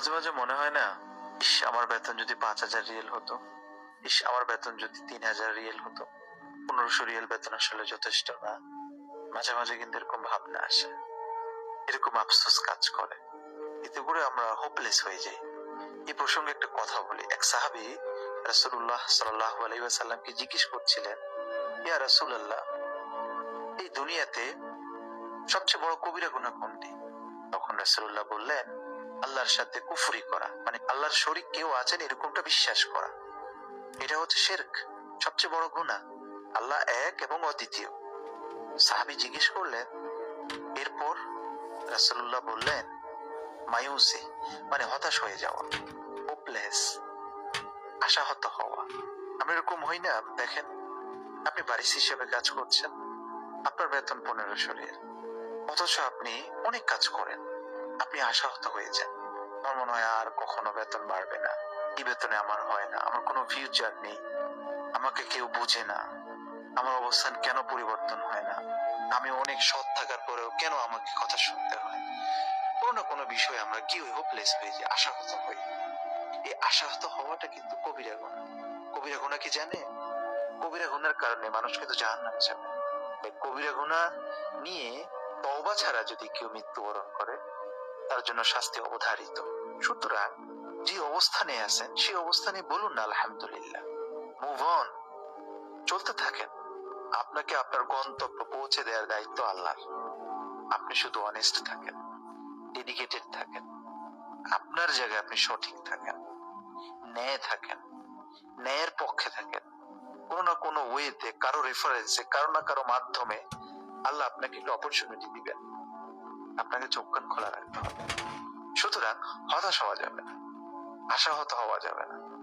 মাঝে মাঝে মনে হয় না, ইস, আমার বেতন যদি পাঁচ হাজার রিয়েল হতো। ইস, আমার বেতন যদি তিন হাজার রিয়েল হতো। পনেরোশো রিয়েল বেতন আসলে যথেষ্ট না। মাঝে মাঝে কিন্তু এরকম ভাবনা আসে। এরকম আফসোস কাজ করে। এতে করে আমরা হোপলেস হয়ে যাই। এই প্রসঙ্গে একটা কথা বলি। এক সাহাবি রাসূলুল্লাহ সাল্লাল্লাহু আলাইহি ওয়াসাল্লামকে জিজ্ঞেস করছিলেন, ইয়া রাসূলুল্লাহ, এই দুনিয়াতে সবচেয়ে বড় কবিরা গুনাহ কোনটি? তখন রাসূলুল্লাহ বললেন আল্লাহর সাথে কুফরি করা মানে আল্লাহর শরীক কেউ আছেন এরকমটা বিশ্বাস করা। এটা হচ্ছে শিরক। সবচেয়ে বড় গুনাহ, আল্লাহ এক এবং অদ্বিতীয়। সাহাবি জিজ্ঞেস করলেন, এরপর রাসূলুল্লাহ বললেন, মায়ুসি মানে হতাশ হয়ে যাওয়া হোপলেস আশাহত হওয়া। আমি এরকম হই না, দেখেন, আপনি বারিশ হিসেবে কাজ করছেন, আপনার বেতন পনেরোশো রিয়াল। অথচ আপনি অনেক কাজ করেন। আপনি আশাহত হয়ে যান। আমার মনে হয় আর কখনো বেতন বাড়বে না। এই বেতনে আমার হয় না। আমার কোনো ফিউচার নেই। আমাকে কেউ বুঝে না। আমার অবস্থান কেন পরিবর্তন হয় না? আমি অনেক সৎ থাকার পরেও কেন আমাকে কথা শুনতে হয়? কোনো না কোনো বিষয়ে আমরা কি হোপলেস হয়ে যাই, আশাহত হই। এই আশাহত হওয়াটা কিন্তু কবিরা গুণা কবিরা গুণা কি জানে? কবিরা গুণার কারণে মানুষ কিন্তু জাহান নামে যাবে কবিরা গুণা নিয়ে তওবা ছাড়া যদি কেউ মৃত্যুবরণ করে তার জন্য শাস্তি অবধারিত সুতরাং যে অবস্থানে আছেন, সেই অবস্থানে বলুন না, আলহামদুলিল্লাহ। মুভ অন চলতে থাকেন। আপনাকে আপনার গন্তব্য পৌঁছে দেওয়ার দায়িত্ব আল্লাহর। আপনি শুধু অনেস্ট থাকেন ডেডিকেটেড থাকেন। আপনার জায়গায় আপনি সঠিক থাকেন। ন্যায় থাকেন। ন্যায়ের পক্ষে থাকেন। কোনো না কোনো ওয়েতে কারও রেফারেন্সে কারও না কারও মাধ্যমে আল্লাহ আপনাকে একটা অপরচুনিটি দিবেন। আপনাকে চোখ কান খোলা রাখতে হবে। সুতরাং হতাশ হওয়া যাবে না। আশাহত হওয়া যাবে না।